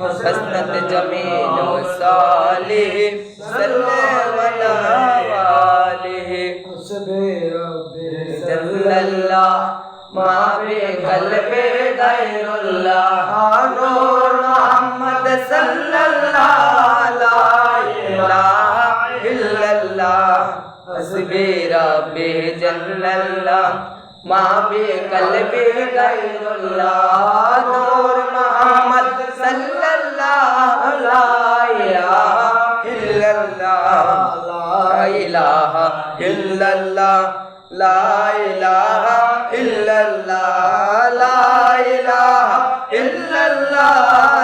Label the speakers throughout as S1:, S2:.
S1: حسنت جمیل و صالح صلی
S2: ولا والہ
S1: صلی اللہ ما بے قلب غیر जल्लल्लाह माँ बे कल्बे गैरुल्लाह नूर मोहम्मद सल्लल्लाह
S2: ला इलाहा इल्लल्लाह ला इलाहा इल्लल्लाह ला इलाहा इल्लल्लाह ला इलाहा इल्लल्लाह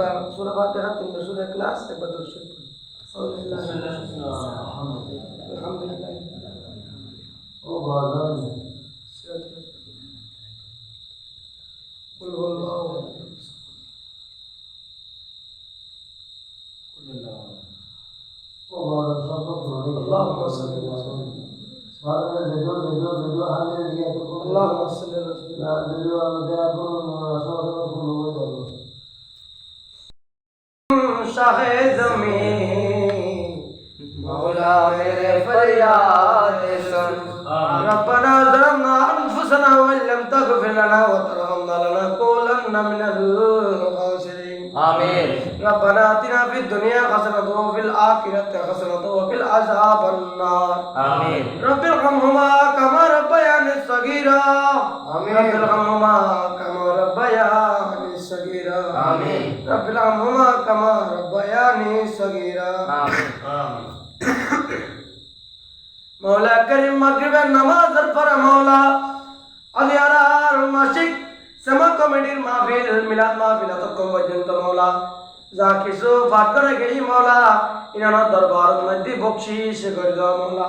S2: बार सूरह फातिहा तीन बार सूरह इखलास एक बार दुरूद
S3: शरीफ अल्हम्दुलिल्लाह
S2: ओ बाजान कुल वल्लाहु
S3: कुल अल्लाह ओ बाजान
S2: सब अल्लाह सल्लल्लाहु
S3: अलैहि वसल्लम Father, the God, the God,
S2: the God, hallelujah.
S3: Allah, the God, the God, the God, the
S2: God, زمین۔ مولا میرے فریاد سن ربنا ظلمنا انفسنا وان لم تغفر لنا وترحمنا لنكونن من الخاسرين
S1: آمين
S2: ربنا آتنا في الدنيا حسنة وفي الآخرة حسنة وقنا عذاب النار۔
S1: آمين
S2: رب ارحمهما মৌলা করিম মাগরিবের নামাজের পরে মৌলা আলিয়ারার মাসিক সেমা কমিটির মাহফিল মিলাদ মাহফিল এতক্ষণ পর্যন্ত মৌলা। যা কিছু পাঠ করে গেই মৌলা ইনানোর দরবার মধ্যে বকশিস করে দেওয়া মৌলা।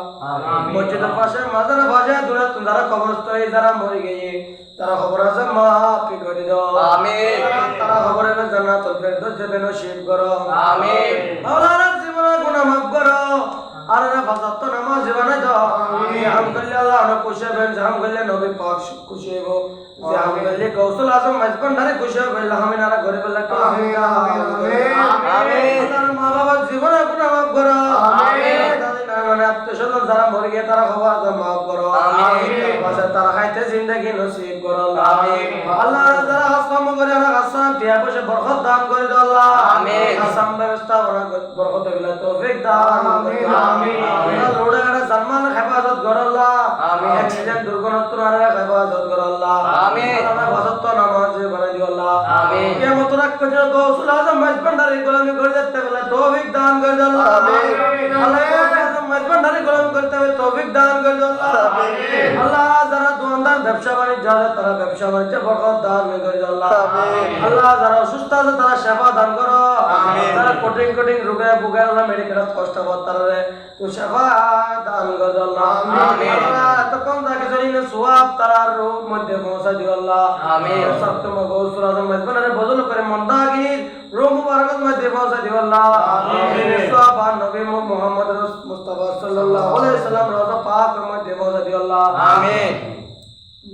S2: মসজিদের পাশে মাজার বাজে দূরে যারা কবরস্থ হয়ে যারা মরে গিয়ে তারা খবর আছে মাফি করে দাও।
S1: আমিন।
S2: তারা খবর এনে জান্নাতুল ফেরদৌস দেবে নসিব করো।
S1: আমিন।
S2: মাওলানা জীবনে গুনাহ মাফ করো। আর না ফাসাত নামাজ জীবনে দাও হাম করলে আল্লাহ অনেক খুশি হবেন হাম করলে নবী পাক খুশি হইব যে হাম করলে কৌশল আজম মজবন ধারে খুশি হবে আমি নারা ঘরে বললে তো
S3: আমিন, আমিন, আমিন।
S1: আমিন।
S2: আল্লাহর মা বাবার জীবনে গুনাহ মাফ করো
S1: আমিন।
S2: মানে যারা মরে গিয়ে তারা খবর আছে মাফ করো
S1: আমিন।
S2: তারা খাইতে জিন্দগি নসিব করো
S1: আমিন।
S2: আল্লাহ যারা হাসাম করে বরকত দান করে দাও আল্লাহ
S1: আমিন।
S2: হাসাম ব্যবস্থা বরকত গিলা তৌফিক দান
S3: আমিন, আমিন।
S2: রোডে ঘাটে জানমান হেফাজত কর আল্লাহ
S1: আমিন।
S2: অ্যাক্সিডেন্ট দুর্ঘটনা আর হেফাজত কর আল্লাহ
S1: আমিন।
S2: আল্লাহ হেফাজত নামাজ বানাই দিও আল্লাহ
S1: আমিন।
S2: কিয়ামত রাখ করে গৌসুল আজম মজবন্ডারি গোলামি করে দিতে বলে তৌফিক দান করে দাও আল্লাহ
S3: আমিন।
S2: আল্লাহ আজম মজবন্ডারি গোলামি করতে হবে তৌফিক দান করে দাও আল্লাহ। আল্লাহ যারা দোকানদার ব্যবসা বাণিজ্য আছে তারা ব্যবসা বাণিজ্য বরকত দান করে দাও আল্লাহ। আল্লাহ যারা অসুস্থ আছে তারা সেবা দান করো। যারা কঠিন কঠিন রোগে ভুগে আল্লাহ মেডিকেলত কষ্ট পায় তারা তো সেবা দান করে দাও আল্লাহ। আল্লাহ এতক্ষণ তাকে না সোয়াব তারার রূপ মধ্যে পৌঁছা দিও আল্লাহ সপ্তম গৌসুল আজম মেজবানের বদল করে মন্দাগির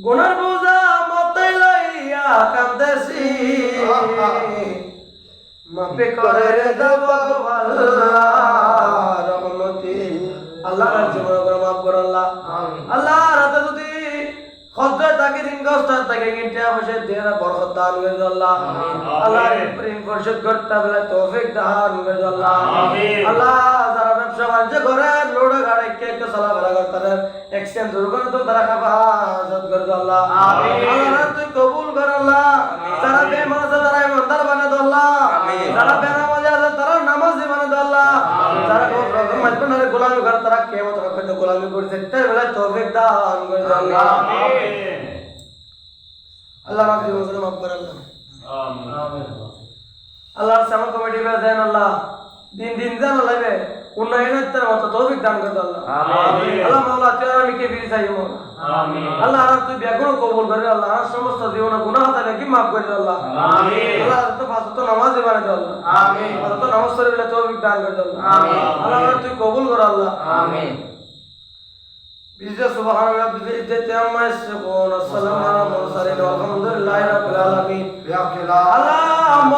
S2: গুণার বোঝা মতে লইয়া কান্দেছি। মাফি করে রে দেব রহমতি। আল্লাহ রাজ্য মনে করে মাফ কর আল্লাহ। আল্লাহ রাতে যদি খদ্রে তাকে দিন কষ্ট তাকে কিনতে বসে দিয়ে বরকত দান করে আল্লাহ। আল্লাহ প্রেম পরিশোধ করতে বলে তৌফিক দান করে আল্লাহ। আল্লাহ যারা ব্যবসা বাণিজ্য করে লোড়ে গাড়ি কে কে চলাফেরা করতে এক্সচেঞ্জ দুর্গন্ধ তারা খাবার। করে আল্লাহ আল্লাহ তুই কবুল কর আল্লাহ বেমান আছে তারা ইমানদার বানা আল্লাহ যারা বেনামাজি আছে তারা নামাজি বানা আল্লাহ যারা মাঝখানে গোলামি করে তারা কেমন রকম গোলামি করছে। তাই বলে তৌফিক দান করে আল্লাহ আল্লাহ মাফ জীবন মাফ করে আল্লাহ। আল্লাহর সামা কমিটি বে দেন আল্লাহ। দিন দিন জানা লাগবে উন্নয়নের তার মতো তৌফিক দান করে আল্লাহ আল্লাহ মাওলা তুই আমি কে বিরি চাই মাওলা আল্লাহ আর তুই বেগুন কবুল করে আল্লাহ আর সমস্ত জীবন গুনাহ থাকে কি মাফ করে দাও আল্লাহ। আল্লাহ আর তো ফাঁসো তো নামাজ বানাই দাও আল্লাহ। আমিন। তো নামাজ পড়ে বলে তৌফিক দান করে দাও আমিন। আল্লাহ তুই কবুল কর আল্লাহ। বিজয় সুবহান রাব্বিল ইজ্জতি আম্মা ইয়াসিফুন। আসসালামু আলা মুরসালিন। ওয়া আলহামদুলিল্লাহি রাব্বিল আলামিন। আল্লাহ মত